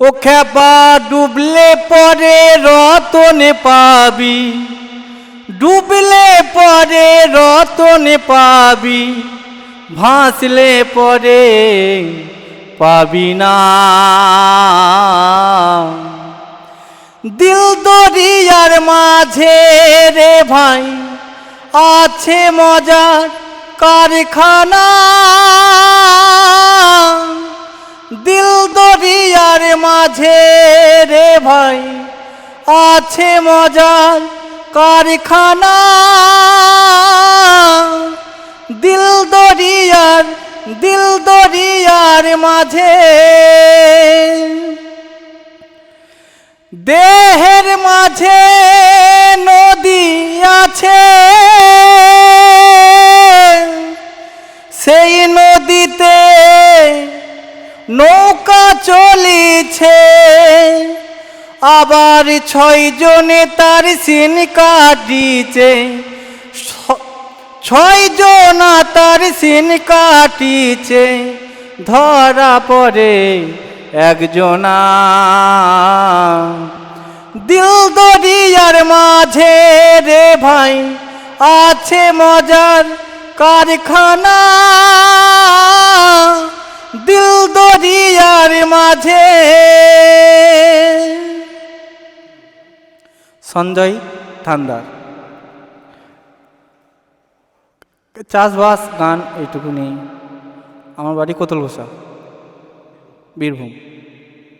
ও খেপা ডুবলে পরে রতনে পাবি। ডুবলে পরে রতনে পাবি। ভাসলে পরে পাবি না। দিল দরিয়ার মাঝে রে ভাই, আছে মজার কারখানা। দরিয়ার মাঝে রে ভাই, আছে মজার কারখানা। দিল দরিয়ার দিল দরিয়ার মাঝে। দেহের মাঝে নদী আছে। সেই নদীতে নৌকা চলিছে। আবার ছয় জনে তার সিন কাটিছে। ছয় জনা তার সিন কাটিছে। ধরা পরে একজনা। দিল দরিয়ার মাঝে রে ভাই, আছে মজার কারখানা। মাঝে। সঞ্জয় ঠান্ডার চাষবাস গান এইটুকু নেই আমার বাড়ি কোতল ঘোষা বীরভূম।